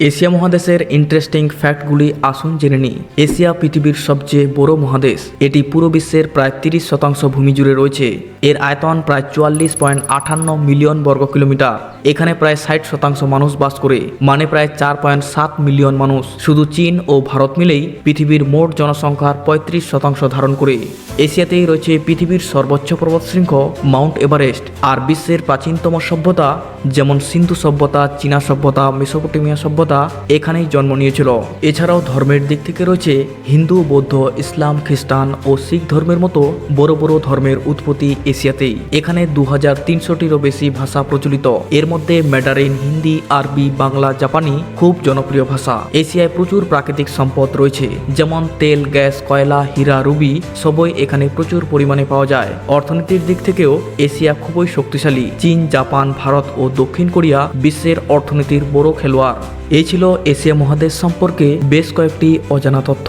Asia মহাদেশের interesting ফ্যাক্টগুলি আসুন জেনে নিই। এশিয়া পৃথিবীর সবচেয়ে বড় মহাদেশ। এটি পুরো বিশ্বের প্রায় তিরিশ শতাংশ ভূমি জুড়ে রয়েছে। এর আয়তন প্রায় চুয়াল্লিশ পয়েন্ট আটান্ন মিলিয়ন বর্গ কিলোমিটার। এখানে প্রায় ষাট শতাংশ মানুষ বাস করে মানে প্রায় চার পয়েন্ট সাত মিলিয়ন মানুষ। শুধু চীন ও ভারত মিলেই পৃথিবীর মোট জনসংখ্যার পঁয়ত্রিশ শতাংশ ধারণ করে। এশিয়াতেই রয়েছে পৃথিবীর সর্বোচ্চ পর্বতশৃঙ্গ মাউন্ট এভারেস্ট। আর বিশ্বের প্রাচীনতম সভ্যতা, যেমন সিন্ধু সভ্যতা, চীনা সভ্যতা, মেসোপটেমিয়া সভ্যতা এখানেই জন্ম নিয়েছিল। এছাড়াও ধর্মের দিক থেকে রয়েছে হিন্দু, বৌদ্ধ, ইসলাম, খ্রিস্টান ও শিখ ধর্মের মতো বড় বড় ধর্মের উৎপত্তি এশিয়াতেই। এখানে দু হাজার তিনশোটিরও বেশি ভাষা প্রচলিত। এর মধ্যে ম্যাডারিন হিন্দি, আরবি, বাংলা, জাপানি খুব জনপ্রিয় ভাষা। এশিয়ায় প্রচুর প্রাকৃতিক সম্পদ রয়েছে, যেমন তেল, গ্যাস, কয়লা, হীরা, রুবি সবই এখানে প্রচুর পরিমাণে পাওয়া যায়। অর্থনীতির দিক থেকেও এশিয়া খুবই শক্তিশালী। চীন, জাপান, ভারত ও দক্ষিণ কোরিয়া বিশ্বের অর্থনীতির বড় খেলোয়াড়। এই ছিল এশিয়া মহাদেশ সম্পর্কে বেশ কয়েকটি অজানা তথ্য।